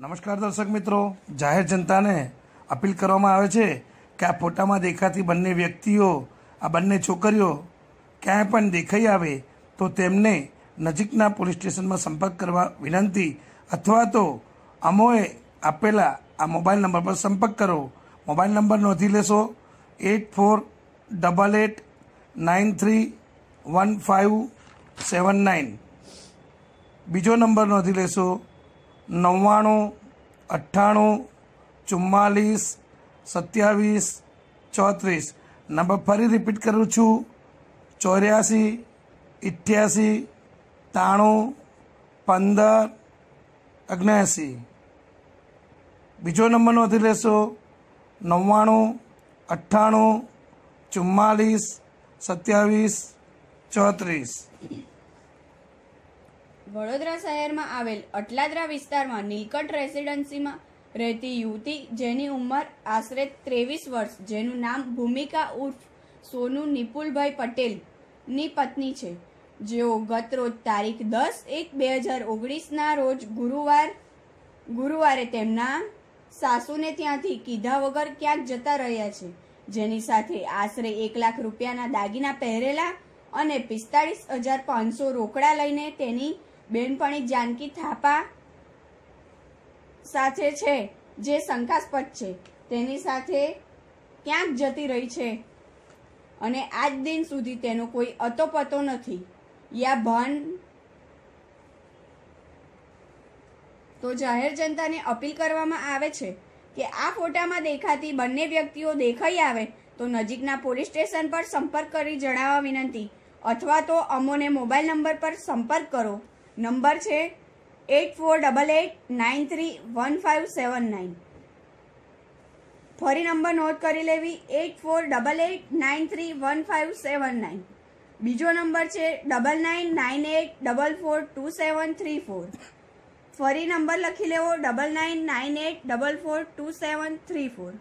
નમસ્કાર દર્શક મિત્રો. જાહેર જનતાને અપીલ કરવામાં આવે છે કે આ ફોટામાં દેખાતી બંને વ્યક્તિઓ, આ બંને છોકરીઓ ક્યાંય પણ દેખાઈ આવે તો તેમને નજીકના પોલીસ સ્ટેશનમાં સંપર્ક કરવા વિનંતી અથવા તો અમોએ આપેલા આ મોબાઈલ નંબર પર સંપર્ક કરો. મોબાઈલ નંબર નોંધી લેશો. Eight four double eight nine three one five seven nine. બીજો નંબર નોંધી લેશો. નવ્વાણું, અઠ્ઠાણું, ચુમ્માલીસ, સત્યાવીસ, ચોત્રીસ. નંબર ફરી રિપીટ કરું છું. ચોર્યાસી, ઇઠ્યાસી, ત્રાણું, પંદર અગ્યાસી બીજો નંબર નોંધી લેશો. નવ્વાણું, અઠ્ઠાણું, ચુમ્માલીસ, સત્યાવીસ, ચોત્રીસ. વડોદરા શહેરમાં આવેલ અટલાદરા વિસ્તારમાં નીલકંઠ રેસિડન્સીમાં રહેતી યુવતી જેની ઉંમર આશરે ત્રેવીસ વર્ષ, જેનું નામ ભૂમિકા ઉર્ફ સોનુ નિપુલભાઈ પટેલની પત્ની છે. જેઓ ગત રોજ તારીખ દસ એક બે હજાર ઓગણીસના રોજ ગુરુવાર, ગુરુવારે તેમના સાસુને ત્યાંથી કીધા વગર ક્યાંક જતા રહ્યા છે. જેની સાથે આશરે એક લાખ રૂપિયાના દાગીના પહેરેલા અને પિસ્તાળીસ હજાર પાંચસો રોકડા લઈને તેની બેનપણી જાનકી થાપા સાથે છે, જે શંકાસ્પદ છે. તેની સાથે ક્યાંક જતી રહી છે અને આજ દિન સુધી તેનો કોઈ અતોપતો નથી. યા ભાન? તો જાહેર જનતાને અપીલ કરવામાં આવે છે કે આ ફોટામાં દેખાતી બંને વ્યક્તિઓ દેખાઈ આવે તો નજીકના પોલીસ સ્ટેશન પર સંપર્ક કરી જણાવવા વિનંતી. અથવા તો અમોને મોબાઈલ નંબર પર સંપર્ક કરો. નંબર છે eight four double eight nine three one five seven nine. ફરી નંબર નોટ કરી લેવી, eight four double eight nine three one five seven nine. બીજો નંબર છે double nine nine eight double four two seven three four. ફરી number લખી લેવો, double nine nine eight double four two seven three four.